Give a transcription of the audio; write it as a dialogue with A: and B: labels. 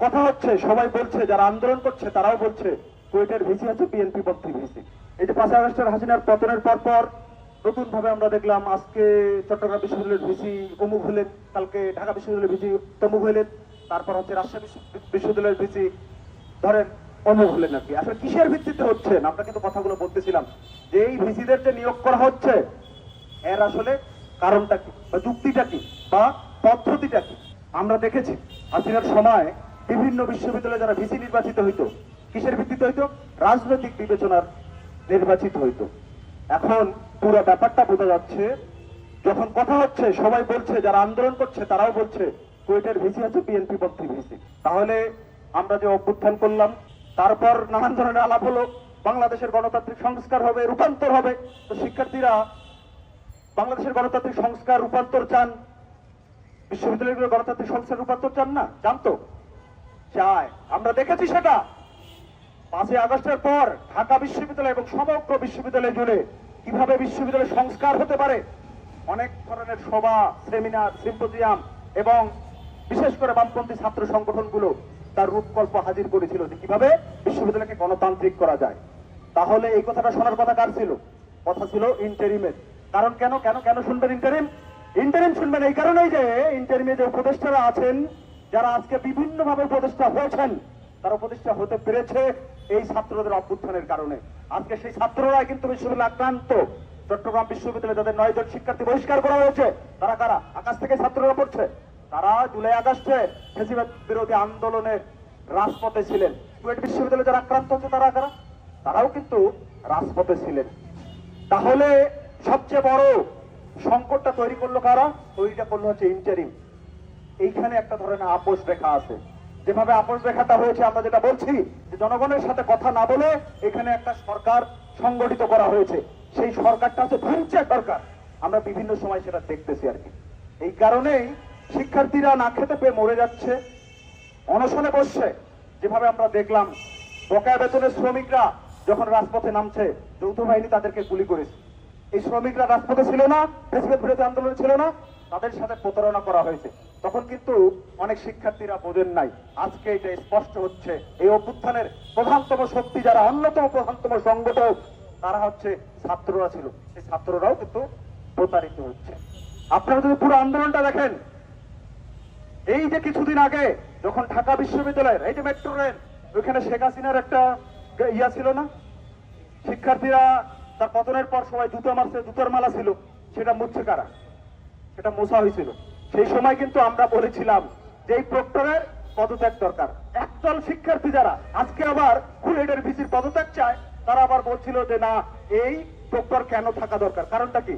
A: কথা হচ্ছে, সবাই বলছে, যারা আন্দোলন করছে তারাও বলছে কুয়েটের ভিসি হচ্ছে বিএনপি পন্থী ভিসি। এই যে পাঁচই আগস্টের হাসিনার পতনের পর পর নতুন ভাবে আমরা দেখলাম, আজকে চট্টগ্রাম বিশ্ববিদ্যালয়ের ভিসি অমুক হলেন, কালকে ঢাকা বিশ্ববিদ্যালয়ের ভিসি তমুক হলেন, তারপর হচ্ছে রাজশাহী বিশ্ব- বিশ্ববিদ্যালয়ের ভিসি ধরেন অমুক হলেন আর কি। আসলে কিসের ভিত্তিতে হচ্ছে? আমরা কিন্তু কথাগুলো বলতেছিলাম, যে এই ভিসিদের যে নিয়োগ করা হচ্ছে, এর আসলে কারণটা কি, বা যুক্তিটা কি, বা পদ্ধতিটা কি? আমরা দেখেছি, হাসিনার সময় বিভিন্ন বিশ্ববিদ্যালয়ে যারা ভিসি নির্বাচিত হইতো, কিসের ভিত্তিতে হইতো? রাজনৈতিক বিবেচনার নির্বাচিত হইতো। এখন পুরো ব্যাপারটা বোঝা যাচ্ছে, যখন কথা হচ্ছে, সবাই বলছে, যারা আন্দোলন করছে, তারাও বলছে, কুয়েটের ভিসি হচ্ছে বিএনপি পন্থী ভিসি। তাহলে আমরা যে অভ্যুত্থান করলাম, তারপর নানান ধরনের আলাপ হলো, বাংলাদেশের গণতান্ত্রিক সংস্কার হবে, রূপান্তর হবে। তো শিক্ষার্থীরা বাংলাদেশের গণতান্ত্রিক সংস্কার রূপান্তর চান? বিশ্ববিদ্যালয়গুলো গণতান্ত্রিক সংস্কার রূপান্তর চান না? জানতো? চায় আমরা দেখেছি সেটা। পাঁচই আগস্টের পর ঢাকা বিশ্ববিদ্যালয় এবং সমগ্র বিশ্ববিদ্যালয় জুড়ে কীভাবে বিশ্ববিদ্যালয় সংস্কার হতে পারে, অনেক ধরনের সভা, সেমিনার, সিম্পোজিয়াম এবং বিশেষ করে বামপন্থী ছাত্র সংগঠনগুলো তার রূপকল্প হাজির করেছিল যে কীভাবে বিশ্ববিদ্যালয়কে গণতান্ত্রিক করা যায়। তাহলে এই কথাটা শোনার কথা কার ছিল? কথা ছিল ইন্টারিমের। কারণ কেন কেন কেন শুনবেন ইন্টারিম? ইন্টারিম শুনবেন এই কারণেই যে ইন্টারিমে যে উপদেষ্টারা আছেন যারা আজকে বিভিন্ন ভাবে উপদেষ্টা হয়েছেন, তারা উপদেষ্টা হতে পেরেছে এই ছাত্রদের অভ্যুত্থানের কারণে। আজকে সেই ছাত্ররা কিন্তু বিশ্ববিদ্যালয় আক্রান্ত। চট্টগ্রাম বিশ্ববিদ্যালয়ে যাদের নয় জন শিক্ষার্থী বহিষ্কার করা হয়েছে। তারা কারা? আকাশ থেকে ছাত্ররা পড়ছে। তারা জুলাই আগস্টে ফেসিবাদ বিরোধী আন্দোলনে রাজপথে ছিলেন। কুয়েট বিশ্ববিদ্যালয়ে যারা আক্রান্ত হচ্ছে, তারা কারা? তারাও কিন্তু রাজপথে ছিলেন। তাহলে সবচেয়ে বড় সংকটটা তৈরি করল কারা? তৈরিটা করল হচ্ছে ইন্টারিম এইখানে একটা ধরনের আপোষ রেখা আছে। যেভাবে আপোষ রেখাটা হয়েছে, আমরা যেটা বলছি, যে জনগণের সাথে কথা না বলে এখানে একটা সরকার সংগঠিত করা হয়েছে। সেই সরকারটা হচ্ছে ধ্বংসের সরকার। আমরা বিভিন্ন সময় সেটা দেখতেছি আর কি। এই কারণেই শিক্ষার্থীরা না খেতে পেয়ে মরে যাচ্ছে, অনশনে বসছে। যেভাবে আমরা দেখলাম, বকেয়া বেতনের শ্রমিকরা যখন রাজপথে নামছে, যৌথ বাহিনী তাদেরকে গুলি করেছে। এই শ্রমিকরা রাজপথে ছিল না, ফেসিবাদ বিরোধী আন্দোলনে ছিল না তাদের সাথে প্রতারণা করা হয়েছে। তখন কিন্তু অনেক শিক্ষার্থীরা বোঝেন নাই, আজকে এটা স্পষ্ট হচ্ছে। এই অভ্যুত্থানের প্রধানতম শক্তি যারা, অন্যতম প্রধানতম সংগঠক, তারা হচ্ছে ছাত্ররা ছিল। সেই ছাত্ররাও কিন্তু প্রতারিত হচ্ছে। আপনারা যদি পুরো আন্দোলনটা দেখেন, এই যে কিছুদিন আগে যখন ঢাকা বিশ্ববিদ্যালয়ের, এই যে মেট্রো রেল, ওইখানে শেখ হাসিনার একটা ইয়া ছিল না? শিক্ষার্থীরা তার পতনের পর সবাই জুতো মারছে, জুতোর মালা ছিল। সেটা মুচ্ছে কারা? সেটা মোছা হয়েছিল। সেই সময় কিন্তু আমরা বলেছিলাম যে এই প্রক্টরের পদত্যাগ দরকার। একদল শিক্ষার্থী যারা আজকে আবার কুয়েটের ভিসির পদত্যাগ চায়, তারা আবার বলছিল যে না, এই প্রক্টর কেন থাকা দরকার? কারণটা কি?